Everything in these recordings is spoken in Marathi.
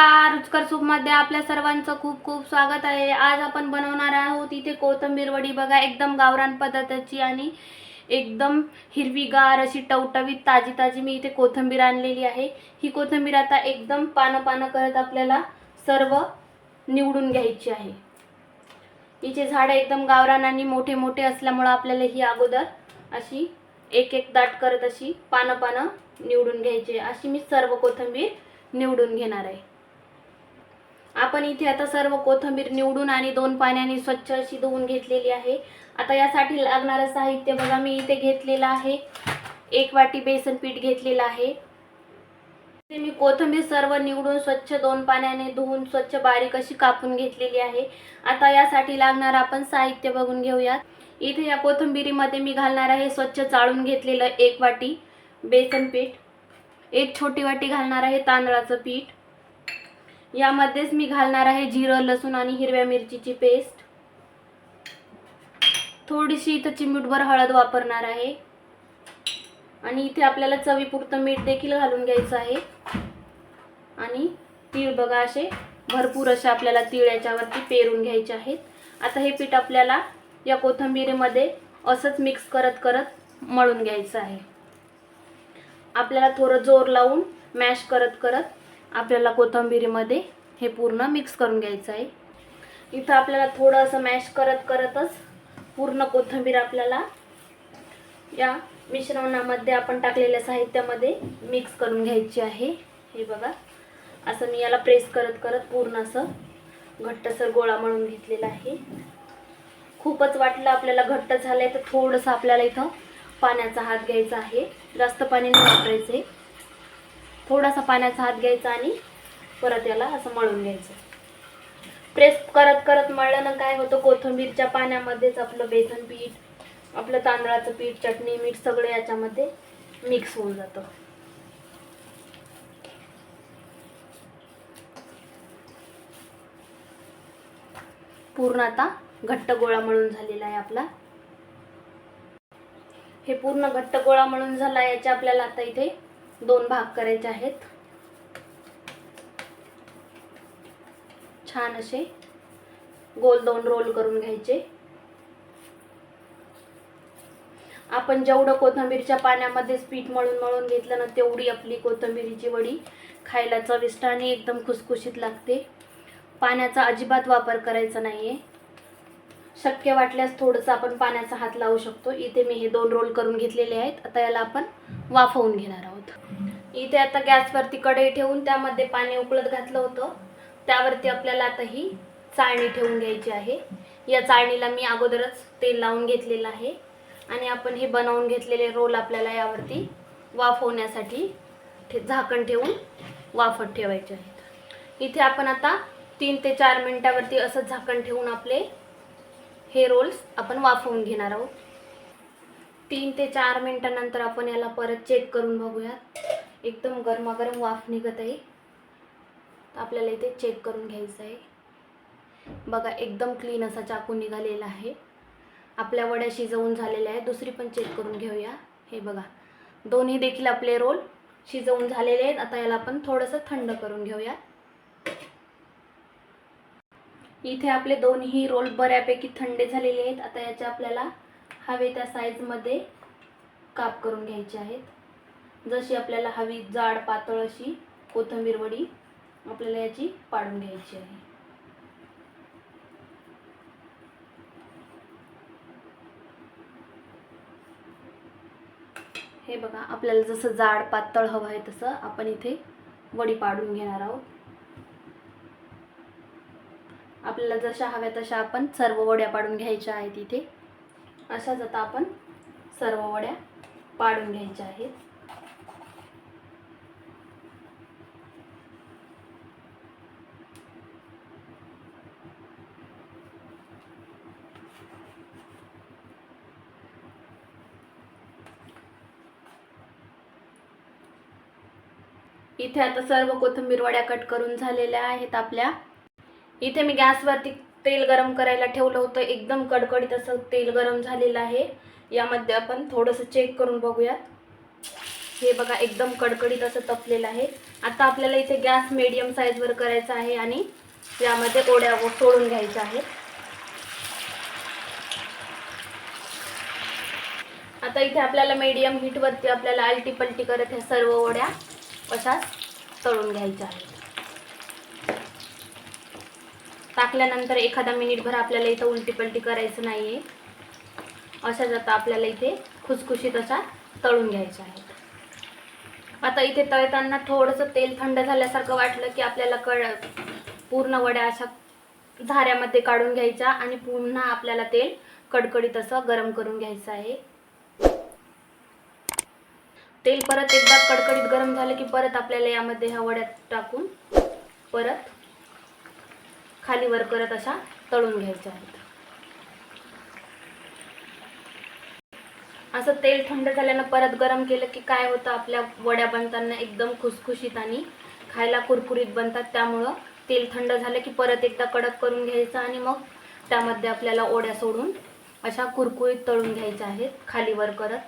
नमस्कार रुचकर सूपमध्ये आपल्या सर्वांचं खूप खूप स्वागत आहे. आज आपण बनवणार आहोत इथे कोथिंबीर वडी. बघा एकदम गावरान पद्धतीची आणि एकदम हिरवीगार अशी टवटवीत ताजी ताजी मी इथे कोथिंबीर आणलेली आहे. ही कोथिंबीर आता एकदम पानं पानं करत आपल्याला सर्व निवडून घ्यायची आहे. हिचे झाडं एकदम गावरान आणि मोठे मोठे असल्यामुळं आपल्याला ही अगोदर अशी एक एक दाट करत अशी पानं पानं निवडून घ्यायची अशी मी सर्व कोथिंबीर निवडून घेणार आहे. आपण इथे आता सर्व कोथिंबीर निवडून आणि दोन पाण्याने स्वच्छ अशी धुवून घेतलेली आहे. आता यासाठी लागणारं साहित्य बघा मी इथे घेतलेलं आहे. एक वाटी बेसन पीठ घेतलेलं आहे. इथे मी कोथिंबीर सर्व निवडून स्वच्छ दोन पाण्याने धुवून स्वच्छ बारीक अशी कापून घेतलेली आहे. आता यासाठी लागणार आपण साहित्य बघून घेऊयात. इथे या कोथिंबिरीमध्ये मी घालणार आहे स्वच्छ चाळून घेतलेलं एक वाटी बेसन पीठ. एक छोटी वाटी घालणार आहे तांदळाचं पीठ. यामध्येच मी घालणार आहे जिरं लसूण आणि हिरव्या मिरचीची पेस्ट. थोडीशी इथं चिमूटभर हळद वापरणार आहे. आणि इथे आपल्याला चवीपुरतं मीठ देखील घालून घ्यायचं आहे. आणि तीळ बघा असे भरपूर असे आपल्याला तीळ याच्यावरती पेरून घ्यायचे आहेत. आता हे पीठ आपल्याला या कोथिंबिरीमध्ये असंच मिक्स करत करत मळून घ्यायचं आहे. आपल्याला थोडं जोर लावून मॅश करत करत आपल्याला कोथंबिरीमध्ये हे पूर्ण मिक्स करून घ्यायचं आहे. इथं आपल्याला थोडं असं मॅश करत करतच पूर्ण कोथिंबीर आपल्याला या मिश्रणामध्ये आपण टाकलेल्या साहित्यामध्ये मिक्स करून घ्यायची आहे. हे बघा असं मी याला प्रेस करत करत पूर्ण असं घट्टसर गोळा मळून घेतलेला आहे. खूपच वाटलं आपल्याला घट्ट झालंय तर थोडंसं आपल्याला इथं पाण्याचा हात घ्यायचा आहे. जास्त पाणी नाही वापरायचं आहे थोडासा पाण्याचा हात घ्यायचा आणि परत याला असं मळून घ्यायचं. प्रेस करत करत मळल्यानं काय होतं? कोथिंबीरच्या पाण्यामध्येच आपलं बेसन पीठ आपलं तांदळाचं पीठ चटणी मीठ सगळं याच्यामध्ये मिक्स होऊन जातं. पूर्ण आता घट्ट गोळा मळून झालेला आहे आपला. हे पूर्ण घट्ट गोळा मळून झाला याच्या आपल्याला आता इथे दोन भाग करायचे आहेत. छान असे गोल दोन रोल करून घ्यायचे. आपण जेवढं कोथंबीरच्या पाण्यामध्ये पीठ मळून मळून घेतलं ना तेवढी आपली कोथिंबीरीची वडी खायला चविष्ट आणि एकदम खुसखुशीत लागते. पाण्याचा अजिबात वापर करायचा नाही आहे शक्य वाटल्यास थोडंसं आपण पाण्याचा हात लावू शकतो. इथे मी हे दोन रोल करून घेतलेले आहेत. आता याला आपण वाफवून घेणार आहोत. इथे आता गॅसवरती कढई ठेवून त्यामध्ये पाणी उकळत घातलं होतं. त्यावरती आपल्याला आता ही चाळणी ठेवून घ्यायची आहे. या चाळणीला मी अगोदरच तेल लावून घेतलेलं आहे. आणि आपण हे बनवून घेतलेले रोल आपल्याला यावरती वाफवण्यासाठी ठे झाकण ठेवून वाफत ठेवायचे आहेत. इथे आपण आता तीन ते चार मिनटावरती असं झाकण ठेवून आपले हे रोल्स आपण वाफवून घेणार आहोत. तीन ते चार मिनटानंतर आपण याला परत चेक करून बघूयात. एकदम गरमागरम वाफ निघत आहे. तर आपल्याला इथे चेक करून घ्यायचं आहे. बघा एकदम क्लीन असा चाकू निघालेला आहे. आपल्या वड्या शिजवून झालेल्या आहेत. दुसरी पण चेक करून घेऊया. हे बघा दोन्ही देखील आपले रोल शिजवून झालेले आहेत. आता याला आपण थोडंसं थंड करून घेऊया इथे आपले दोन्ही रोल बऱ्यापैकी थंडे झालेले आहेत. आता याच्या आपल्याला हवे त्या साईजमध्ये काप करून घ्यायचे आहेत. जशी आपल्याला हवी जाड पातळ अशी कोथिंबीर वडी आपल्याला याची पाडून घ्यायची आहे. हे बघा आपल्याला जसं जाड पातळ हवं आहे तसं आपण इथे वडी पाडून घेणार आहोत. आपल्याला जशा हव्या तशा आपण सर्व वड्या पाडून घ्यायच्या आहेत इथे. अशाच आता आपण सर्व वड्या पाडून घ्यायच्या आहेत. इथे आता सर्व कोथिंबीर वड्या कट करून झालेल्या आहेत आपल्या. इथे मी गॅसवरती तेल गरम करायला ठेवलं होतं. एकदम कडकडीत असं तेल गरम झालेलं आहे. यामध्ये आपण थोडंसं चेक करून बघूयात. हे बघा एकदम कडकडीत असं तपलेलं आहे. आता आपल्याला इथे गॅस मीडियम साईजवर करायचा आहे आणि यामध्ये ओढ्या सोडून घ्यायच्या आहेत. आता इथे आपल्याला मीडियम हीटवरती आपल्याला आलटी पलटी करत ह्या सर्व ओड्या अशाच तळून घ्यायच्या आहेत. टाकल्यानंतर एखादा मिनिटभर आपल्याला इथं उलटी पलटी करायचं नाही आहे अशाच आता आपल्याला इथे खुसखुशीत अशा तळून घ्यायच्या आहेत. आता इथे तळताना थोडंसं तेल थंड झाल्यासारखं वाटलं की आपल्याला कळ पूर्ण वड्या अशा झाऱ्यामध्ये काढून घ्यायच्या आणि पुन्हा आपल्याला तेल कडकडीत असं गरम करून घ्यायचं आहे. तेल परत एकदा कडकडीत गरम झालं की परत आपल्याला यामध्ये ह्या वड्यात टाकून परत खाली वर करत अशा तळून घ्यायच्या आहेत. असं तेल थंड झाल्यानं परत गरम केलं की काय होतं? आपल्या वड्या बनताना एकदम खुसखुशीत आणि खायला कुरकुरीत बनतात. त्यामुळं तेल थंड झालं की परत एकदा कडक करून घ्यायचं आणि मग त्यामध्ये आपल्याला ओढ्या सोडून अशा कुरकुरीत तळून घ्यायच्या आहेत खाली वर करत.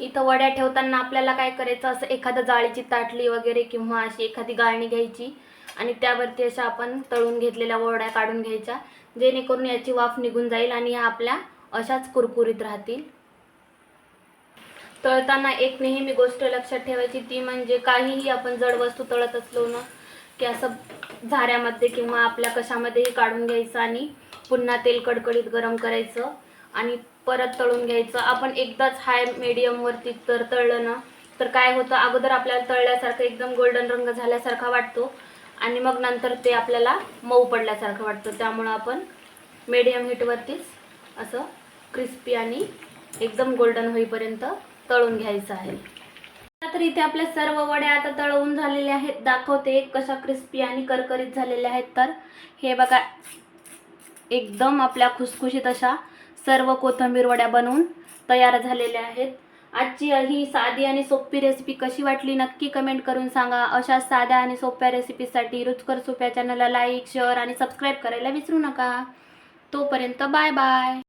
इथं वड्या ठेवताना आपल्याला काय करायचं? असं एखादं जाळीची ताटली वगैरे किंवा अशी एखादी गाळणी घ्यायची. आणि त्यावरती अशा आपण तळून घेतलेल्या ओरड्या काढून घ्यायच्या. जेणेकरून याची वाफ निघून जाईल आणि ह्या आपल्या अशाच कुरकुरीत राहतील. तळताना एक नेहमी गोष्ट लक्षात ठेवायची ती म्हणजे काहीही आपण जड वस्तू तळत असलो ना की असं झाऱ्यामध्ये किंवा आपल्या कशामध्येही काढून घ्यायचं आणि पुन्हा तेल कडकडीत गरम करायचं आणि परत तळून घ्यायचं. आपण एकदाच हाय मीडियमवरती तर तळलं ना तर काय होतं अगोदर आपल्याला तळल्यासारखं एकदम गोल्डन रंग झाल्यासारखा वाटतो. आणि मग नंतर ते आपल्याला मऊ पडल्यासारखं वाटतं. त्यामुळं आपण मीडियम हीटवरतीच असं क्रिस्पी आणि एकदम गोल्डन होईपर्यंत तळून घ्यायचं आहे. तर इथे आपल्या सर्व वड्या आता तळवून झालेल्या आहेत. दाखवते कशा क्रिस्पी आणि करकरीत झालेल्या आहेत. तर हे बघा एकदम आपल्या खुसखुशीत अशा सर्व कोथंबीर वड्या बनवून तयार झालेल्या आहेत. आजची ही साधी आणि सोपी रेसिपी कशी वाटली नक्की कमेंट करून सांगा. अशा साध्या आणि सोप्या रेसिपीसाठी रुचकर सोप्या चॅनलला लाईक शेअर आणि सबस्क्राईब करायला विसरू नका. तोपर्यंत बाय बाय